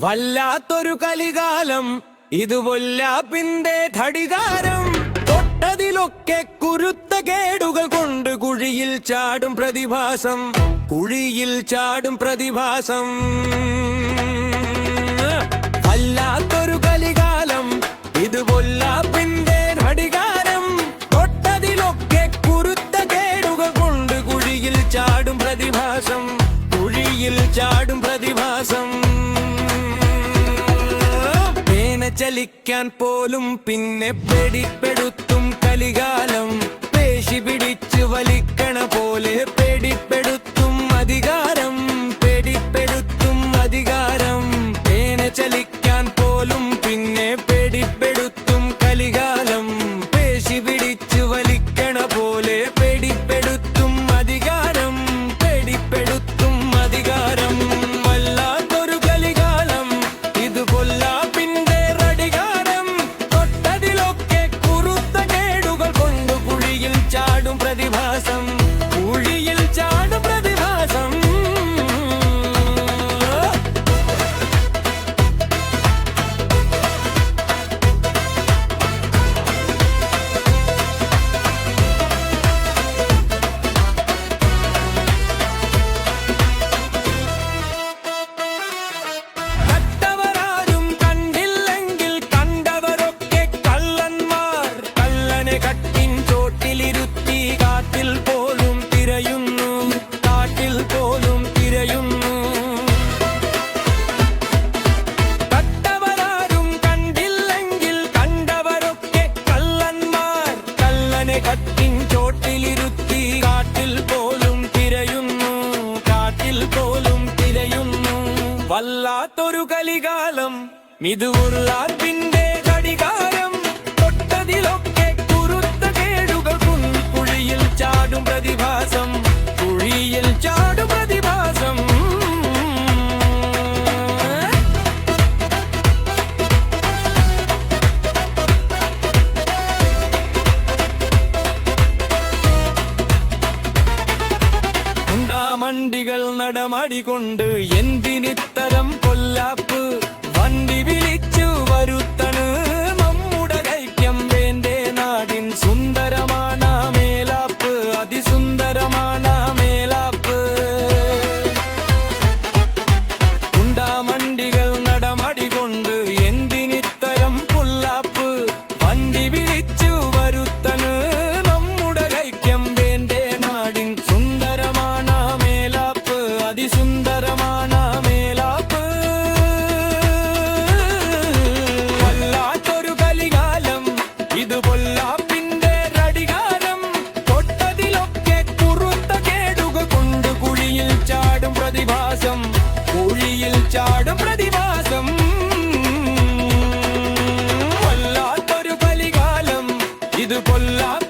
വല്ലാത്തൊരു കലികാലം. ഇത് വല്ലാപ്പിന്റെ ഘടികാരം തൊട്ടതിലൊക്കെ കുരുത്ത കേടുകൾ കൊണ്ട് കുഴിയിൽ ചാടും പ്രതിഭാസം. കുഴിയിൽ ചാടും പ്രതിഭാസം. വല്ലാത്തൊരു കലികാലം. ഇത് വല്ലാപ്പിന്റെ ഘടികാരം തൊട്ടതിലൊക്കെ കുരുത്ത കേടുകൾ കൊണ്ട് കുഴിയിൽ ചാടും പ്രതിഭാസം. കുഴിയിൽ ചാടും പ്രതിഭാസം. ചലിക്കാൻ പോലും പിന്നെ പെടിപ്പെടുത്തും കലികാലം. വല്ലാത്തൊരു കലികാലം. ഇത് ഉള്ളാർപ്പിന്റെ കടികാലം തൊട്ടതിലൊക്കെ കുറുത്ത കേടുകൾ കുഴിയിൽ ചാടും പ്രതിഭാസം. കുഴിയിൽ ചാടും പ്രതിഭാസം. മണ്ടികൾ നടമാടിക്കൊണ്ട് എന്തിനിത്തരം பொல்லாப்பு. de up.